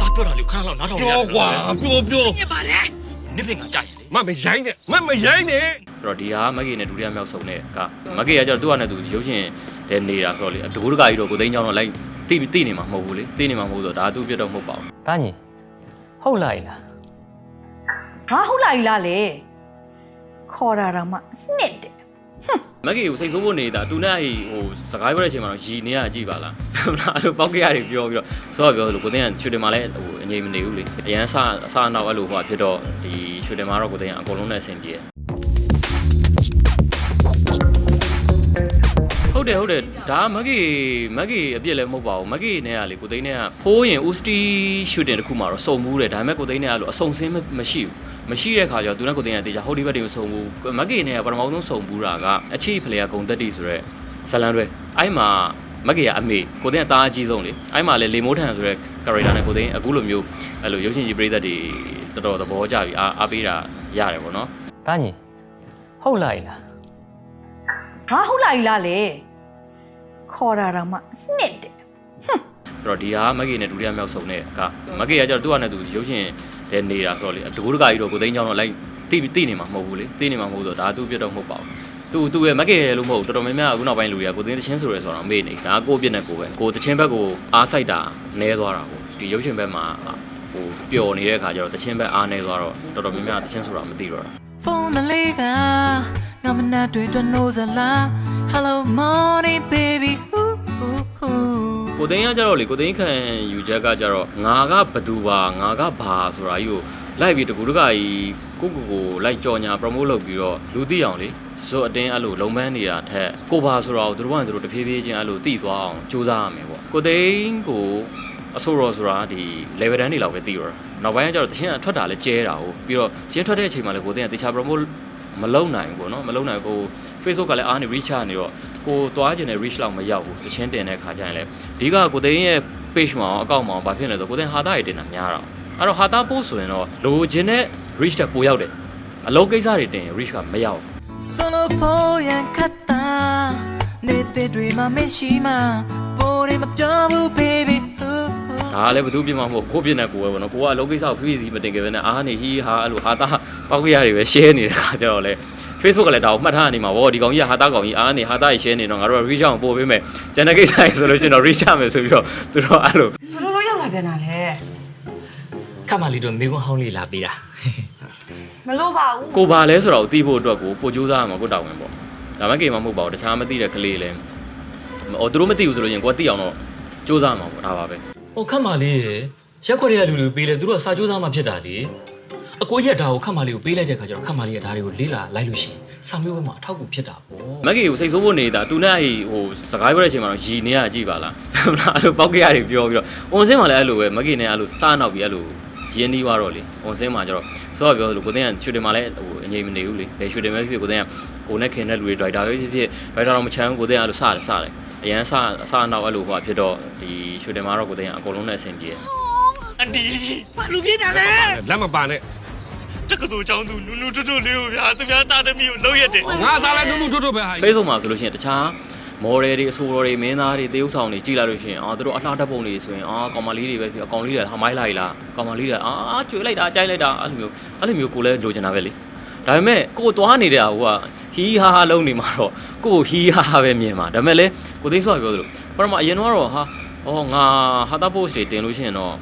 တာပြောတာလေခဏလောက်နားထောင်ပြောကွာပြောပြောပြပါလေနစ်ပင်ကကြာရင်လေမမရိုင်းနဲ့မမရိုင်းနဲ့ဆိုတော့ဒီဟာမက်ဂီနဲ့ဒုတိယမြောက်ဆုံးတဲ့ကမက်ဂီကကျတော့သူ့ဟာနဲ့သူရုပ်ရှင်တဲ့နေတာဆိုတော့လေအဒိုးတကာကြီးတော့ကိုသိန်းချောင်းတော့လိုက်တိတိနေမှာမဟုတ်ဘူးလေတိနေမှာမဟုတ်ဆိုတော့ဒါသူ့ပြတ်တော့မဟုတ်ပါဘူးတာညီဟုတ်လားလားဟာဟုတ်လားလားလေခေါ်တာတော့မှနှစ်တယ် မက်ဂီကိုစိတ်ဆိုးဖို့နေတာသူနဲ့ဟိဟိုစကားပြောတဲ့အချိန်မှာတော့ရီနေရကြည့်ပါလားဟုတ်လားအဲ့လိုပောက်ကရတွေပြောပြီးတော့ဆိုတော့ပြောသလိုကိုသိန်းကချွေတယ်မှာလည်းဟိုအငြိမ်မနေဘူးလေအရန်စအစအနောက်အဲ့လိုဟိုဖြစ်တော့ဒီချွေတယ်မှာတော့ကိုသိန်းကအကုန်လုံးနဲ့အဆင်ပြေတယ် ဟုတ်တယ်ဟုတ်တယ်ဒါမက်ဂီမက်ဂီအပြစ်လည်းမဟုတ်ပါဘူးမက်ဂီနဲ့ကလေကိုသိန်းနဲ့ကဖိုးရင်ဦးစတီရှူတင်တစ်ခုမှာတော့စုံမှုတယ်ဒါပေမဲ့ကိုသိန်းနဲ့ကလို့အစုံစင်းမရှိဘူးမရှိတဲ့ခါကျတော့သူနဲ့ကိုသိန်းကတေချာဟိုဒီဘက်တွေမစုံဘူးမက်ဂီနဲ့ကပထမဆုံးစုံဘူးတာကအချိဖလေကဂုံတက်တီဆိုရက်ဇလန်တွေအဲ့မှာမက်ဂီကအမေကိုသိန်းကတားအကြီးဆုံးလေအဲ့မှာလေလေမိုးထန်ဆိုရက် character နဲ့ကိုသိန်းအခုလိုမျိုးအဲ့လိုရုပ်ရှင်ကြီးပရိသတ်တွေတော်တော်သဘောကျပြီအားအားပေးတာရတယ်ပေါ့နော်တာညီဟုတ်လားလားဟာဟုတ်လားလားလေ ခေါ်တာတော့မှနှစ်တယ်ဆိုတော့ဒီဟာမက်ဂီနဲ့ဒုတိယမြောက်ဆုံးတဲ့ကမက်ဂီကကျတော့သူ့ဟာနဲ့သူရုပ်ရှင်တဲ့နေတာဆိုတော့လေအဒိုးတကာကြီးတော့ကိုသိန်းချောင်းတော့လိုက်တိတိနေမှာမဟုတ်ဘူးလေတိနေမှာမဟုတ်ဆိုတော့ဒါသူ့ပြတ်တော့မဟုတ်ပါဘူးသူသူရဲ့မက်ဂီရဲ့လို့မဟုတ်ဘူးတော်တော်များများအခုနောက်ပိုင်းလူတွေကကိုသိန်းတချင်းဆိုရဲဆိုတော့မေ့နေဒါကိုပြစ်နေကိုပဲကိုတချင်းဘက်ကိုအားဆိုင်တာနဲသွားတာကိုဒီရုပ်ရှင်ဘက်မှာဟိုပျော်နေတဲ့အခါကျတော့တချင်းဘက်အားနဲသွားတော့တော်တော်များများတချင်းဆိုတာမသိတော့တာဖုန်းမလေးကငါမနာတွေ့တွေ့နိုးစလား Hello morning baby ooh ooh ooh ကိုသိန်းကကြတော့လေကိုသိန်းခံယူချက်ကကြတော့ငါကဘသူပါငါကဘာဆိုတာကြီးကိုလိုက်ပြီးတကူတကကြီးကိုကိုကိုလိုက်ကြော်ညာ promote လုပ်ပြီးတော့လူသိအောင်လေဇော့အတင်းအဲ့လိုလုံပန်းနေတာထက်ကိုဘာဆိုတော့သူတို့ကသူတို့တဖြည်းဖြည်းချင်းအဲ့လိုသိသွားအောင်စူးစမ်းရမယ်ပေါ့ကိုသိန်းကိုအဆိုတော်ဆိုတာဒီ level တန်းနေလောက်ပဲသိရတာနောက်ပိုင်းကကျတော့တချင်းကထွက်တာလဲကျဲတာဟုတ်ပြီးတော့ချင်းထွက်တဲ့အချိန်မှာလဲကိုသိန်းကတခြား promote မလုံနိုင်ဘူးပေါ့နော်မလုံနိုင်ဘူးကို Facebook ကလည်းအားနေ reach ချနေတော့ ကိုသွားကျင်တဲ့ reach လောက်မရောက်ဘူးတချင်းတင်တဲ့ခါကျရင်လည်းဒီကကိုသိန်းရဲ့ page မှာအကောင့်မှာဘာဖြစ်လဲဆိုကိုသိန်းဟာတာတွေတင်တာများတော့အဲ့တော့ဟာတာ post ဆိုရင်တော့လိုချင်တဲ့ reach တက်ပိုရောက်တယ်အလုံးကိစ္စတွေတင်ရင် reach ကမရောက်ဘူး Solo ဖို့ရန်ခတ်တာနေတဲ့တွေမှာမရှိမှပိုရီမပြောဘူး baby ooh ooh ဒါကလည်းဘသူပြင်မှာမဟုတ်ကိုပြင်တဲ့ကိုပဲပေါ့နော်ကိုကအလုံးကိစ္စကိုဖိဖိစီမတင်ကြဘဲနဲ့အားနေဟီးဟာအဲ့လိုဟာတာပောက်ကြရတွေပဲ share နေတဲ့ခါကျတော့လေ Facebook ကလည်းဒါကိုမှတ်ထားနေမှာဗောဒီကောင်ကြီးကဟာတာကောင်ကြီးအားနေဟာတာကြီး share နေတော့ငါတို့က reach အောင်ပို့ပေးမယ်ကျန်တဲ့ကိစ္စတွေဆိုလို့ရှိရင်တော့ reach ရမယ်ဆိုပြီးတော့သူတို့အဲ့လိုဘယ်လိုလုပ်ရောက်လာပြန်တာလဲခမလေးတို့မိကွန်းဟောင်းလေးလာပေးတာမလို့ပါဘူးကိုဘာလဲဆိုတော့သိဖို့အတွက်ကိုပို့ကြိုးစားရမှာကိုတောင်းဝင်ပေါ့ဒါမှကိမှမဟုတ်ပါဘူးတခြားမသိတဲ့ကလေးလည်းအော်သူတို့မသိဘူးဆိုလို့ရင်ကိုကသိအောင်တော့ကြိုးစားမှာပေါ့ဒါပါပဲဟိုခမလေးရေရက်ခွက်တွေကလူလူပေးလဲသူတို့ကစာကြိုးစားမှဖြစ်တာလေ အကိုရက်ဒါကိုခမလေးကိုပေးလိုက်တဲ့ခါကျတော့ခမလေးကဒါတွေကိုလေးလာလိုက်လို့ရှိရင်စာမျိုးဘက်မှာအထောက်အကူဖြစ်တာပေါ့မက်ကီကိုစိတ်ဆိုးဖို့နေတာသူနဲ့ဟိဟိုစကားပြောတဲ့အချိန်မှာတော့ရီနေရကြည့်ပါလားဟုတ်လားအဲ့လိုပောက်ကရတွေပြောပြီးတော့အွန်စင်းမှာလည်းအဲ့လိုပဲမက်ကီနဲ့အဲ့လိုစားနောက်ပြီးအဲ့လိုရင်းနှီးသွားတော့လေအွန်စင်းမှာကျတော့ဆိုတော့ပြောသလိုကိုသိန်းကချွေတယ်မှာလည်းဟိုအငြိမ်မနေဘူးလေလေချွေတယ်ပဲဖြစ်ဖြစ်ကိုသိန်းကကိုနဲ့ခင်တဲ့လူတွေဒရိုက်တာပဲဖြစ်ဖြစ်ဒရိုက်တာတော့မချမ်းဘူးကိုသိန်းကအဲ့လိုစားတယ်စားတယ်အရန်စားအစားနောက်အဲ့လိုဟိုဖြစ်တော့ဒီချွေတယ်မှာတော့ကိုသိန်းကအကုန်လုံးနဲ့အဆင်ပြေတယ်အန်တီဘာလူပြေးတာလဲလက်မပါနဲ့ တက္ကသိုလ်ကျောင်းသူနူနူထွတ်ထွတ်လေးကိုဗျာသူများသားသမီးကိုလှုပ်ရက်တယ်ငါသားလည်းနုနုထွတ်ထွတ်ပဲဟာ Facebook မှာဆိုလို့ရှိရင်တခြား model တွေအဆိုတော်တွေမင်းသားတွေတရုပ်ဆောင်တွေကြည့်လိုက်လို့ရှိရင်အာသူတို့အလှတက်ပုံတွေဆိုရင်အာကောင်မလေးတွေပဲဖြစ်အကောင်လေးတွေဟာမိုင်းလိုက်လားကောင်မလေးတွေအာကျွေးလိုက်တာကြိုက်လိုက်တာအဲ့လိုမျိုးအဲ့လိုမျိုးကိုလည်းလိုချင်တာပဲလေဒါပေမဲ့ကိုသွားနေတဲ့ဟိုကဟီးဟာဟာလုံးနေမှာတော့ကိုဟီးဟာဟာပဲမြင်မှာဒါပေမဲ့လေကိုသိဆော့ပြောသလိုပထမအရင်တော့ဟာဟောငါဟာတာ post တွေတင်လို့ရှိရင်တော့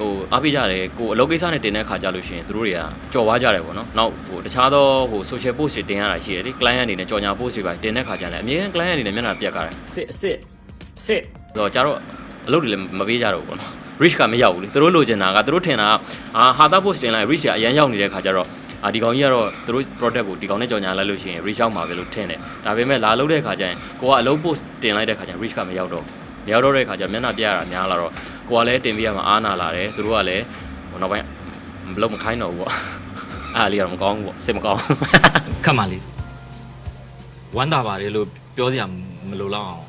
ဟိုအားပေးကြတယ်ကိုအလုပ်ကိစ္စနဲ့တင်တဲ့ခါကြလို့ရှိရင်သူတို့တွေကကြော်သွားကြတယ်ပေါ့နော်နောက်ဟိုတခြားသောဟို social post တွေတင်ရတာရှိတယ်လေ client အနေနဲ့ကြော်ညာ post တွေပါတင်တဲ့ခါကြတယ်အမြဲတမ်း client အနေနဲ့မျက်နှာပြက်ကြတယ်အစ်စ်အစ်စ်အစ်စ်ဆိုတော့ကြတော့အလုပ်တွေလည်းမပေးကြတော့ဘူးပေါ့နော် reach ကမရောက်ဘူးလေသူတို့လိုချင်တာကသူတို့ထင်တာကအာဟာတာ post တင်လိုက် reach ကအရန်ရောက်နေတဲ့ခါကြတော့အာဒီကောင်ကြီးကတော့သူတို့ product ကိုဒီကောင်နဲ့ကြော်ညာလိုက်လို့ရှိရင် reach ရောက်မှာပဲလို့ထင်တယ်ဒါပေမဲ့လာလုပ်တဲ့ခါကျရင်ကိုကအလုပ် post တင်လိုက်တဲ့ခါကျရင် reach ကမရောက်တော့မရောက်တော့တဲ့ခါကျမျက်နှာပြရတာများလာတော့ ကိုကလည်းတင်ပြရမှာအားနာလာတယ်သူတို့ကလည်းဟိုနောက်ပိုင်းမလုပ်မခိုင်းတော့ဘူးပေါ့အားလေးကတော့မကောင်းဘူးပေါ့စိတ်မကောင်းခမလေးဝမ်းသာပါတယ်လို့ပြောစရာမလိုတော့အောင်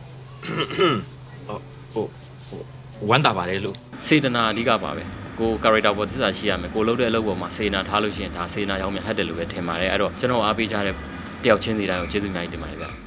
ဟိုဟိုဝမ်းသာပါတယ်လို့စေတနာအဓိကပါပဲကို character ပေါ်သစ္စာရှိရမယ်ကိုလုပ်တဲ့အလုပ်ပေါ်မှာစေနာထားလို့ရှိရင်ဒါစေနာရောက်မြတ်ဟတ်တယ်လို့ပဲထင်ပါတယ်အဲ့တော့ကျွန်တော်အားပေးကြတဲ့တယောက်ချင်းစီတိုင်းကိုကျေးဇူးအများကြီးတင်ပါတယ်ဗျ